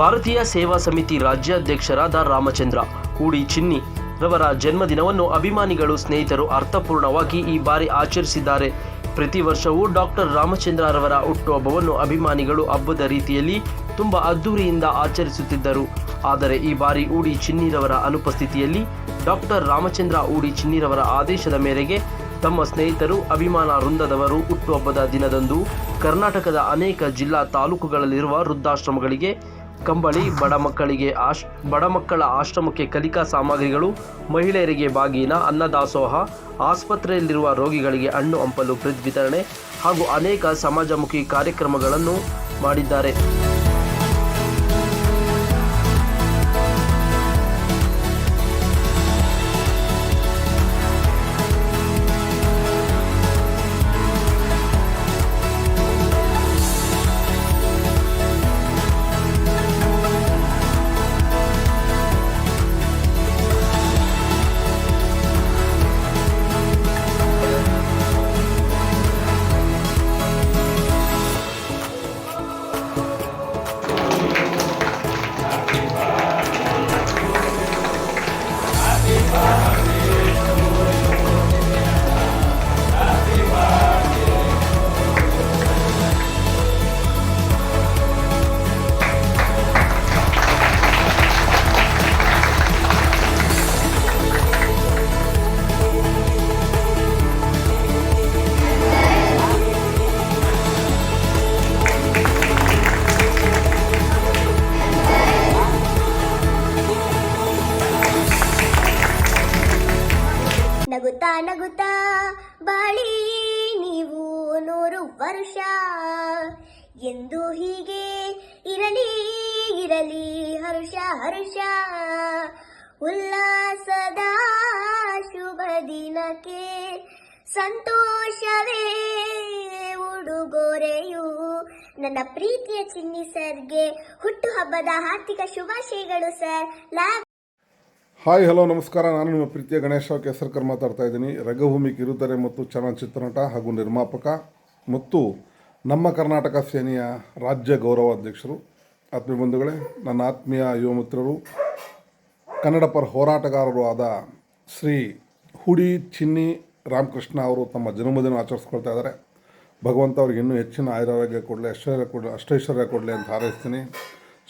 ಭಾರತೀಯ ಸೇವಾ ಸಮಿತಿ ರಾಜ್ಯಾಧ್ಯಕ್ಷರಾದ ರಾಮಚಂದ್ರ. ಹೂಡಿ ಚಿನ್ನಿ ರವರ ಜನ್ಮದಿನವನ್ನು ಅಭಿಮಾನಿಗಳು, ಸ್ನೇಹಿತರು ಅರ್ಥಪೂರ್ಣವಾಗಿ ಈ ಬಾರಿ ಆಚರಿಸಿದ್ದಾರೆ. ಪ್ರತಿ ವರ್ಷವೂ ಡಾಕ್ಟರ್ ರಾಮಚಂದ್ರ ರವರ ಹುಟ್ಟುಹಬ್ಬವನ್ನು ಅಭಿಮಾನಿಗಳು ಹಬ್ಬದ ರೀತಿಯಲ್ಲಿ ತುಂಬ ಅದ್ದೂರಿಯಿಂದ ಆಚರಿಸುತ್ತಿದ್ದರು. ಆದರೆ ಈ ಬಾರಿ ಊಡಿ ಚಿನ್ನಿರವರ ಅನುಪಸ್ಥಿತಿಯಲ್ಲಿ ಡಾಕ್ಟರ್ ರಾಮಚಂದ್ರ ಊಡಿ ಚಿನ್ನಿರವರ ಆದೇಶದ ಮೇರೆಗೆ ತಮ್ಮ ಸ್ನೇಹಿತರು, ಅಭಿಮಾನ ವೃಂದದವರು ಹುಟ್ಟುಹಬ್ಬದ ದಿನದಂದು ಕರ್ನಾಟಕದ ಅನೇಕ ಜಿಲ್ಲಾ ತಾಲೂಕುಗಳಲ್ಲಿರುವ ವೃದ್ಧಾಶ್ರಮಗಳಿಗೆ ಕಂಬಳಿ, ಬಡ ಮಕ್ಕಳಿಗೆ ಆಶ್, ಬಡ ಮಕ್ಕಳ ಆಶ್ರಮಕ್ಕೆ ಕಲಿಕಾ ಸಾಮಗ್ರಿಗಳು, ಮಹಿಳೆಯರಿಗೆ ಬಾಗಿನ, ಅನ್ನದಾಸೋಹ, ಆಸ್ಪತ್ರೆಯಲ್ಲಿರುವ ರೋಗಿಗಳಿಗೆ ಹಣ್ಣು, ಹಂಪಲು ವಿತರಣೆ ಹಾಗೂ ಅನೇಕ ಸಮಾಜಮುಖಿ ಕಾರ್ಯಕ್ರಮಗಳನ್ನು ಮಾಡಿದ್ದಾರೆ. ನಗುತ್ತಾ? ಬಾಳಿ, ನೀವು ನೂರು ವರ್ಷ. ಎಂದು ಹೀಗೆ ಇರಲಿ ಇರಲಿ, ಹರುಷ ಹರುಷ. ಉಲ್ಲಾಸದ ಶುಭ ದಿನಕ್ಕೆ ಸಂತೋಷವೇ ಉಡುಗೊರೆಯು. ನನ್ನ ಪ್ರೀತಿಯ ಚಿನ್ನಿ ಸರ್ಗೆ ಹುಟ್ಟುಹಬ್ಬದ ಆರ್ಥಿಕ ಶುಭಾಶಯಗಳು ಸರ್. ಲಾ ಹಾಯ್, ಹಲೋ, ನಮಸ್ಕಾರ. ನಾನು ನಿಮ್ಮ ಪ್ರೀತಿಯ ಗಣೇಶ ಕೇಸರ್ಕರ್ ಮಾತಾಡ್ತಾ ಇದ್ದೀನಿ. ರಂಗಭೂಮಿ ಕಿರುತೆರೆ ಮತ್ತು ಚಲನಚಿತ್ರನಟ ಹಾಗೂ ನಿರ್ಮಾಪಕ ಮತ್ತು ನಮ್ಮ ಕರ್ನಾಟಕ ಸೇನೆಯ ರಾಜ್ಯ ಗೌರವಾಧ್ಯಕ್ಷರು. ಆತ್ಮೀಯ ಬಂಧುಗಳೇ, ನನ್ನ ಆತ್ಮೀಯ ಯುವ ಮಿತ್ರರು, ಕನ್ನಡ ಪರ ಹೋರಾಟಗಾರರು ಆದ ಶ್ರೀ ಹುಡಿ ಚಿನ್ನಿ ರಾಮಕೃಷ್ಣ ಅವರು ತಮ್ಮ ಜನ್ಮದಿನ ಆಚರಿಸ್ಕೊಳ್ತಾ ಇದ್ದಾರೆ. ಭಗವಂತ ಅವ್ರಿಗೆ ಇನ್ನೂ ಹೆಚ್ಚಿನ ಆಯುರಾರೋಗ್ಯ ಕೊಡಲಿ, ಐಶ್ವರ್ಯ ಕೊಡಲಿ, ಅಷ್ಟೈಶ್ವರ್ಯ ಕೊಡಲಿ ಅಂತ ಹಾರೈಸ್ತೀನಿ.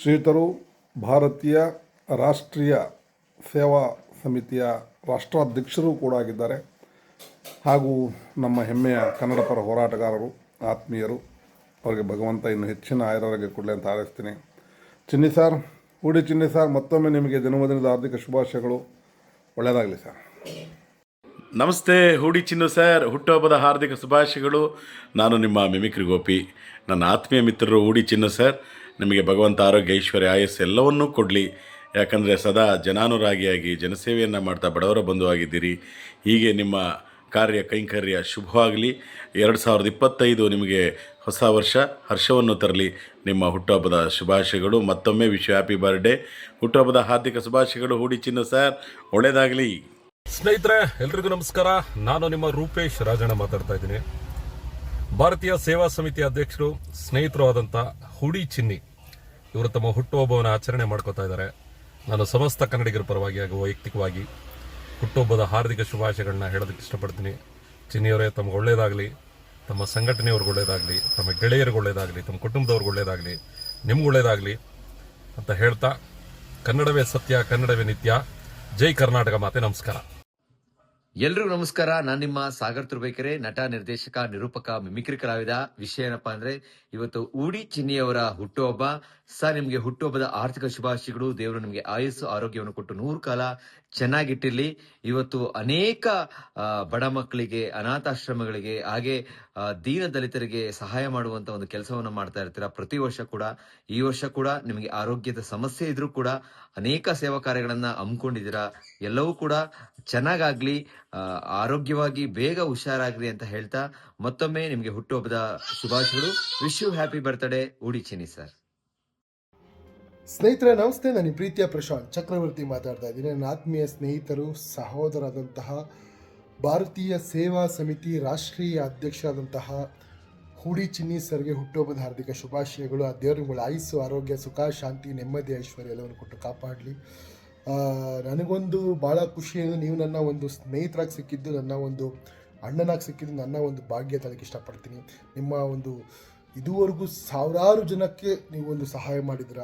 ಶ್ರೀಯುತರು ಭಾರತೀಯ ರಾಷ್ಟ್ರೀಯ ಸೇವಾ ಸಮಿತಿಯ ರಾಷ್ಟ್ರಾಧ್ಯಕ್ಷರು ಕೂಡ ಆಗಿದ್ದಾರೆ. ಹಾಗೂ ನಮ್ಮ ಹೆಮ್ಮೆಯ ಕನ್ನಡ ಪರ ಹೋರಾಟಗಾರರು, ಆತ್ಮೀಯರು, ಅವರಿಗೆ ಭಗವಂತ ಇನ್ನು ಹೆಚ್ಚಿನ ಆಯುರಾರೋಗ್ಯ ಕೊಡಲಿ ಅಂತ ಹಾರೈಸ್ತೀನಿ. ಚಿನ್ನಿ ಸರ್, ಹೂಡಿ ಚಿನ್ನಿ ಸರ್, ಮತ್ತೊಮ್ಮೆ ನಿಮಗೆ ಜನ್ಮದಿನದ ಹಾರ್ದಿಕ ಶುಭಾಶಯಗಳು. ಒಳ್ಳೆಯದಾಗಲಿ ಸರ್. ನಮಸ್ತೆ ಹೂಡಿ ಚಿನ್ನು ಸರ್, ಹುಟ್ಟುಹಬ್ಬದ ಹಾರ್ದಿಕ ಶುಭಾಶಯಗಳು. ನಾನು ನಿಮ್ಮ ಮಿಮಿಕ್ರಿ ಗೋಪಿ. ನನ್ನ ಆತ್ಮೀಯ ಮಿತ್ರರು ಹೂಡಿ ಚಿನ್ನು ಸರ್, ನಿಮಗೆ ಭಗವಂತ ಆರೋಗ್ಯ, ಐಶ್ವರ್ಯ, ಆಯಸ್ಸು ಎಲ್ಲವನ್ನೂ ಕೊಡಲಿ. ಯಾಕಂದರೆ ಸದಾ ಜನಾನುರಾಗಿಯಾಗಿ ಜನಸೇವೆಯನ್ನು ಮಾಡ್ತಾ ಬಡವರ ಬಂಧುವಾಗಿದ್ದೀರಿ. ಹೀಗೆ ನಿಮ್ಮ ಕಾರ್ಯ ಕೈಂಕರ್ಯ ಶುಭವಾಗಲಿ. ಎರಡು ಸಾವಿರದ ಇಪ್ಪತ್ತೈದು ನಿಮಗೆ ಹೊಸ ವರ್ಷ ಹರ್ಷವನ್ನು ತರಲಿ. ನಿಮ್ಮ ಹುಟ್ಟುಹಬ್ಬದ ಶುಭಾಶಯಗಳು, ಮತ್ತೊಮ್ಮೆ ವಿಶ್ವ ಹ್ಯಾಪಿ ಬರ್ಡೇ ಹುಟ್ಟುಹಬ್ಬದ ಹಾರ್ದಿಕ ಶುಭಾಶಯಗಳು, ಹೂಡಿ ಚಿನ್ನ ಸರ್. ಒಳ್ಳೆಯದಾಗಲಿ ಸ್ನೇಹಿತರೆ, ಎಲ್ರಿಗೂ ನಮಸ್ಕಾರ. ನಾನು ನಿಮ್ಮ ರೂಪೇಶ್ ರಾಜಣ್ಣ ಮಾತಾಡ್ತಾ ಇದ್ದೀನಿ. ಭಾರತೀಯ ಸೇವಾ ಸಮಿತಿ ಅಧ್ಯಕ್ಷರು, ಸ್ನೇಹಿತರು ಆದಂಥ ಹುಡಿ ಚಿನ್ನಿ, ಇವರು ತಮ್ಮ ಹುಟ್ಟುಹಬ್ಬವನ್ನು ಆಚರಣೆ ಮಾಡ್ಕೋತಾ ಇದ್ದಾರೆ. ನಾನು ಸಮಸ್ತ ಕನ್ನಡಿಗರ ಪರವಾಗಿ ಹಾಗೂ ವೈಯಕ್ತಿಕವಾಗಿ ಹುಟ್ಟುಹಬ್ಬದ ಹಾರ್ದಿಕ ಶುಭಾಶಯಗಳನ್ನ ಹೇಳೋದಕ್ಕೆ ಇಷ್ಟಪಡ್ತೀನಿ. ಚಿನ್ನಿಯವರೇ, ತಮ್ಗೆ ಒಳ್ಳೇದಾಗಲಿ, ತಮ್ಮ ಸಂಘಟನೆಯವ್ರಿಗೆ ಒಳ್ಳೇದಾಗಲಿ, ತಮ್ಮ ಗೆಳೆಯರಿಗೆ ಒಳ್ಳೇದಾಗಲಿ, ತಮ್ಮ ಕುಟುಂಬದವ್ರಿಗೆ ಒಳ್ಳೇದಾಗಲಿ, ನಿಮ್ಗೆ ಒಳ್ಳೇದಾಗಲಿ ಅಂತ ಹೇಳ್ತಾ, ಕನ್ನಡವೇ ಸತ್ಯ, ಕನ್ನಡವೇ ನಿತ್ಯ. ಜೈ ಕರ್ನಾಟಕ ಮಾತೆ, ನಮಸ್ಕಾರ. ಎಲ್ರಿಗೂ ನಮಸ್ಕಾರ. ನಾನು ನಿಮ್ಮ ಸಾಗರ್ ತುರ್ಬೇಕೆರೆ, ನಟ, ನಿರ್ದೇಶಕ, ನಿರೂಪಕ ಮಿಮಿಕ್ರಿ ಕಲಾವಿದ ವಿಷಯ ಏನಪ್ಪಾ ಅಂದ್ರೆ, ಇವತ್ತು ಊಡಿ ಚಿನ್ನಿಯವರ ಹುಟ್ಟುಹಬ್ಬ. ಸರ್, ನಿಮಗೆ ಹುಟ್ಟುಹಬ್ಬದ ಆರ್ಥಿಕ ಶುಭಾಶಯಗಳು. ದೇವರು ನಿಮಗೆ ಆಯಸ್ಸು, ಆರೋಗ್ಯವನ್ನು ಕೊಟ್ಟು ನೂರು ಕಾಲ ಚೆನ್ನಾಗಿಟ್ಟಿರ್ಲಿ. ಇವತ್ತು ಅನೇಕ ಬಡ ಮಕ್ಕಳಿಗೆ, ಅನಾಥಾಶ್ರಮಗಳಿಗೆ, ಹಾಗೆ ದೀನ ದಲಿತರಿಗೆ ಸಹಾಯ ಮಾಡುವಂತ ಒಂದು ಕೆಲಸವನ್ನು ಮಾಡ್ತಾ ಇರ್ತೀರಾ? ಪ್ರತಿ ವರ್ಷ ಕೂಡ, ಈ ವರ್ಷ ಕೂಡ ನಿಮಗೆ ಆರೋಗ್ಯದ ಸಮಸ್ಯೆ ಇದ್ರೂ ಕೂಡ ಅನೇಕ ಸೇವಾ ಕಾರ್ಯಗಳನ್ನ ಹಮ್ಮಿಕೊಂಡಿದ್ದೀರಾ? ಎಲ್ಲವೂ ಕೂಡ ಚೆನ್ನಾಗಾಗ್ಲಿ ಆರೋಗ್ಯವಾಗಿ ಬೇಗ ಹುಷಾರಾಗ್ಲಿ ಅಂತ ಹೇಳ್ತಾ ಮತ್ತೊಮ್ಮೆ ನಿಮಗೆ ಹುಟ್ಟುಹಬ್ಬದ ಶುಭಾಶಯಗಳು. ವಿಶ್ ಯು ಹ್ಯಾಪಿ ಬರ್ತ್ಡೇ ಉಡಿಚಿನಿ ಸರ್ ಸ್ನೇಹಿತರೆ, ನಮಸ್ತೆ. ನಾನು ಪ್ರೀತಿಯ ಪ್ರಶಾಂತ್ ಚಕ್ರವರ್ತಿ ಮಾತಾಡ್ತಾ ಇದ್ದೀನಿ. ನನ್ನ ಆತ್ಮೀಯ ಸ್ನೇಹಿತರು ಸಹೋದರಾದಂತಹ ಭಾರತೀಯ ಸೇವಾ ಸಮಿತಿ ರಾಷ್ಟ್ರೀಯ ಅಧ್ಯಕ್ಷರಾದಂತಹ ಹೂಡಿ ಚಿನ್ನಿ ಸರ್ಗೆ ಹುಟ್ಟುಹಬ್ಬದ ಹಾರ್ದಿಕ ಶುಭಾಶಯಗಳು. ಆ ದೇವರುಗಳ ಆಯುಸ್ಸು, ಆರೋಗ್ಯ, ಸುಖ, ಶಾಂತಿ, ನೆಮ್ಮದಿ, ಐಶ್ವರ್ಯ ಎಲ್ಲವನ್ನು ಕೊಟ್ಟು ಕಾಪಾಡಲಿ. ನನಗೊಂದು ಭಾಳ ಖುಷಿ ಅಂದರೆ ನೀವು ನನ್ನ ಒಂದು ಸ್ನೇಹಿತರಾಗಿ ಸಿಕ್ಕಿದ್ದು, ನನ್ನ ಒಂದು ಅಣ್ಣನಾಗಿ ಸಿಕ್ಕಿದ್ದು, ನನ್ನ ಒಂದು ಭಾಗ್ಯ ತಳಕ್ಕೆ ಇಷ್ಟಪಡ್ತೀನಿ. ನಿಮ್ಮ ಒಂದು ಇದುವರೆಗೂ ಸಾವಿರಾರು ಜನಕ್ಕೆ ನೀವು ಒಂದು ಸಹಾಯ ಮಾಡಿದ್ರ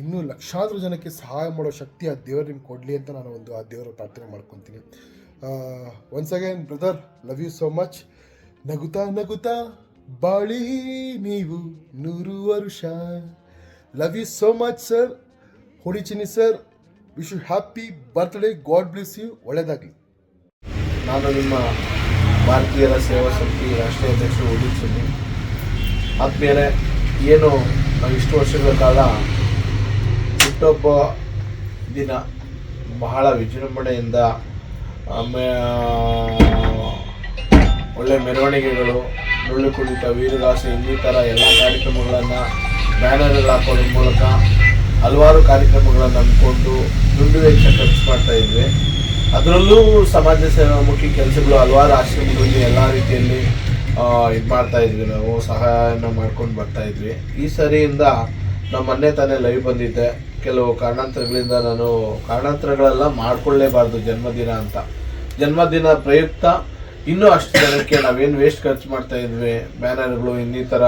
ಇನ್ನೂ ಲಕ್ಷಾಂತರ ಜನಕ್ಕೆ ಸಹಾಯ ಮಾಡೋ ಶಕ್ತಿ ಆ ದೇವರು ನಿಮ್ಗೆ ಕೊಡಲಿ ಅಂತ ನಾನು ಒಂದು ಆ ದೇವರ ಪ್ರಾರ್ಥನೆ ಮಾಡ್ಕೊತೀನಿ. Once again brother love you so much ನಗುತಾ ನಗುತಾ, ಬಾಳಿ ನೀವು ನೂರು ವರುಷ. Love you so much sir ಹೊಡಿಚಿನಿ sir wish you happy birthday God bless you ಒಳ್ಳೆಯದಾಗಲಿ ನಾನು ನಿಮ್ಮ ಭಾರತೀಯರ ಸೇವಾ ಸಮಿತಿ ರಾಷ್ಟ್ರೀಯ ಅಧ್ಯಕ್ಷರು ಉದಿಸಿದ್ದೀನಿ ಆದ್ಮೇಲೆ ಏನು ನಾವು ಇಷ್ಟು ವರ್ಷಗಳ ಕಾಲ ಹುಟ್ಟಬ್ಬ ದಿನ ಬಹಳ ವಿಜೃಂಭಣೆಯಿಂದ ಒಳ್ಳೆ ಮೆರವಣಿಗೆಗಳು ಡೊಳ್ಳು ಕುಣಿತ ವೀರಗಾಸೆ ಇನ್ನಿತರ ಎಲ್ಲ ಕಾರ್ಯಕ್ರಮಗಳನ್ನು ಬ್ಯಾನರ್ಗಳು ಹಾಕೋದ್ರ ಮೂಲಕ ಹಲವಾರು ಕಾರ್ಯಕ್ರಮಗಳನ್ನು ಅಂದ್ಕೊಂಡು ದುಂಡು ವೆಚ್ಚ ಖರ್ಚು ಮಾಡ್ತಾ ಇದ್ವಿ. ಅದರಲ್ಲೂ ಸಮಾಜ ಸೇವಾಮುಖಿ ಕೆಲಸಗಳು, ಹಲವಾರು ಆಶ್ರಮಗಳಲ್ಲಿ ಎಲ್ಲ ರೀತಿಯಲ್ಲಿ ಇದು ಮಾಡ್ತಾ ಇದ್ವಿ ನಾವು, ಸಹಾಯನ ಮಾಡ್ಕೊಂಡು ಬರ್ತಾ ಇದ್ವಿ. ಈ ಸರಿಯಿಂದ ನಮ್ಮ ಮೊನ್ನೆ ತಾನೇ ಲೈವ್ ಬಂದಿದ್ದೆ. ಕೆಲವು ಕಾರಣಾಂತರಗಳಿಂದ ನಾನು, ಕಾರಣಾಂತರಗಳೆಲ್ಲ ಮಾಡ್ಕೊಳ್ಳೇಬಾರ್ದು ಜನ್ಮದಿನ ಅಂತ. ಜನ್ಮದಿನ ಪ್ರಯುಕ್ತ ಇನ್ನೂ ಅಷ್ಟು ಜನಕ್ಕೆ ನಾವೇನು ವೇಸ್ಟ್ ಖರ್ಚು ಮಾಡ್ತಾ ಇದ್ವಿ. ಬ್ಯಾನರ್ಗಳು, ಇನ್ನಿತರ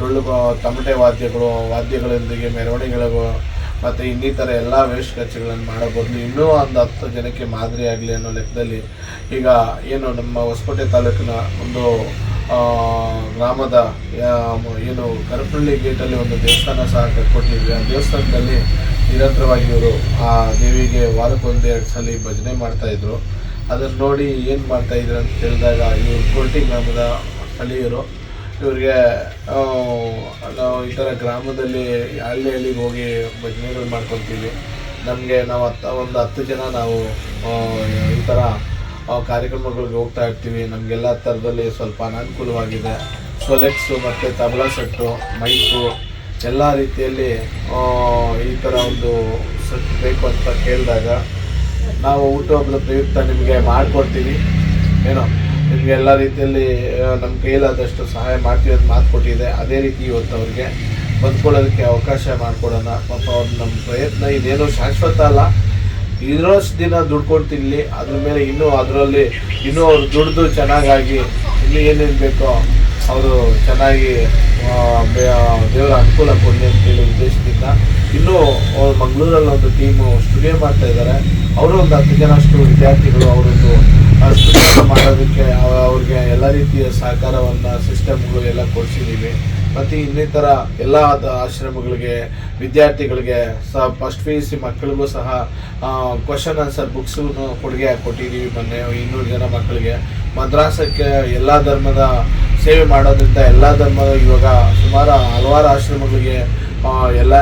ಡೊಳ್ಳು ತಮಟೆ ವಾದ್ಯಗಳು, ವಾದ್ಯಗಳೊಂದಿಗೆ ಮೆರವಣಿಗೆಗಳು ಮತ್ತು ಇನ್ನಿತರ ಎಲ್ಲ ವೇಸ್ಟ್ ಖರ್ಚುಗಳನ್ನು ಮಾಡಬಹುದು. ಇನ್ನೂ ಒಂದು ಹತ್ತು ಜನಕ್ಕೆ ಮಾದರಿ ಆಗಲಿ ಅನ್ನೋ ಲೆಕ್ಕದಲ್ಲಿ ಈಗ ಏನು ನಮ್ಮ ಹೊಸಕೋಟೆ ತಾಲೂಕಿನ ಒಂದು ಗ್ರಾಮದ ಏನು ಕರಪಳ್ಳಿ ಗೇಟಲ್ಲಿ ಒಂದು ದೇವಸ್ಥಾನ ಸಹ ಕಟ್ಕೊಟ್ಟಿದ್ವಿ. ಆ ದೇವಸ್ಥಾನದಲ್ಲಿ ನಿರಂತರವಾಗಿ ಇವರು ಆ ದೇವಿಗೆ ವಾರಕ್ಕೊಂದು ಎರಡು ಸಲ ಭಜನೆ ಮಾಡ್ತಾಯಿದ್ರು ಅದನ್ನು ನೋಡಿ ಏನು ಮಾಡ್ತಾ ಇದ್ರು ಅಂತ ಕೇಳಿದಾಗ ಇವರು ಕೋಟಿ ಗ್ರಾಮದ ಸ್ಥಳೀಯರು ಇವರಿಗೆ ಈ ಥರ ಗ್ರಾಮದಲ್ಲಿ ಹಳ್ಳಿ ಹಳ್ಳಿಗೆ ಹೋಗಿ ಭಜನೆಗಳು ಮಾಡ್ಕೊತೀವಿ. ನಮಗೆ ನಾವು ಹತ್ತು ಒಂದು ಹತ್ತು ಜನ ನಾವು ಈ ಥರ ಕಾರ್ಯಕ್ರಮಗಳಿಗೆ ಹೋಗ್ತಾ ಇರ್ತೀವಿ. ನಮಗೆಲ್ಲ ಥರದಲ್ಲಿ ಸ್ವಲ್ಪ ಅನಾನುಕೂಲವಾಗಿದೆ. ಸೊಲೆಕ್ಸು ಮತ್ತು ತಬಲಾ ಸೆಟ್ಟು ಮೈಕು ಎಲ್ಲ ರೀತಿಯಲ್ಲಿ ಈ ಥರ ಒಂದು ಸೆಟ್ ಬೇಕು ಅಂತ ಕೇಳಿದಾಗ ನಾವು ಹುಟ್ಟುಹಬ್ಬದ ಪ್ರಯುಕ್ತ ನಿಮಗೆ ಮಾಡಿಕೊಡ್ತೀವಿ ಏನೋ? ನಿಮಗೆ ಎಲ್ಲ ರೀತಿಯಲ್ಲಿ ನಮ್ಮ ಕೈಲಾದಷ್ಟು ಸಹಾಯ ಮಾಡ್ತೀವಿ ಅಂತ ಮಾತು ಕೊಟ್ಟಿದೆ. ಅದೇ ರೀತಿ ಇವತ್ತು ಅವ್ರಿಗೆ ಬಂದ್ಕೊಳ್ಳೋದಕ್ಕೆ ಅವಕಾಶ ಮಾಡಿಕೊಡೋಣ. ಪಾಪ ಅವ್ರ ನಮ್ಮ ಪ್ರಯತ್ನ ಇದೇನೋ ಶಾಶ್ವತ ಅಲ್ಲ. ಇರೋಷ್ಟು ದಿನ ದುಡ್ಕೊಂಡು ತಿನ್ನಲಿ ಅದ್ರ ಮೇಲೆ ಇನ್ನೂ ಅದರಲ್ಲಿ ಇನ್ನೂ ಅವ್ರು ದುಡ್ದು ಚೆನ್ನಾಗಾಗಿ ಇನ್ನೂ ಏನೇನು ಬೇಕೋ ಅವರು ಚೆನ್ನಾಗಿ ದೇವರ ಅನುಕೂಲ ಕೊಡಲಿ ಅಂತೇಳಿ ಉದ್ದೇಶದಿಂದ ಇನ್ನೂ ಮಂಗಳೂರಲ್ಲಿ ಒಂದು ಟೀಮು ಸ್ಟುಡಿಯೋ ಮಾಡ್ತಾ ಇದ್ದಾರೆ ಅವರು ಒಂದು ಹತ್ತು ಜನ ಅಷ್ಟು ವಿದ್ಯಾರ್ಥಿಗಳು ಅವರೊಂದು ಸ್ಟುಡಿಯೋ ಮಾಡೋದಕ್ಕೆ ಅವ- ಅವ್ರಿಗೆ ಎಲ್ಲ ರೀತಿಯ ಸಹಕಾರವನ್ನು ಸಿಸ್ಟಮ್ಗಳು ಎಲ್ಲ ಕೊಡಿಸಿದ್ದೀವಿ ಮತ್ತು ಇನ್ನಿತರ ಎಲ್ಲ ಆಶ್ರಮಗಳಿಗೆ, ವಿದ್ಯಾರ್ಥಿಗಳಿಗೆ ಸಹ ಫಸ್ಟ್ ಪಿ ಯು ಸಿ ಮಕ್ಕಳಿಗೂ ಸಹ ಕ್ವಶನ್ ಆನ್ಸರ್ ಬುಕ್ಸು ಕೊಡುಗೆ ಕೊಟ್ಟಿದ್ದೀವಿ ಮೊನ್ನೆ ಇನ್ನೂರು ಜನ ಮಕ್ಕಳಿಗೆ. ಮದ್ರಾಸಕ್ಕೆ ಎಲ್ಲ ಧರ್ಮದ ಸೇವೆ ಮಾಡೋದ್ರಿಂದ ಎಲ್ಲ ಧರ್ಮದ ಇವಾಗ ಸುಮಾರು ಹಲವಾರು ಆಶ್ರಮಗಳಿಗೆ ಎಲ್ಲ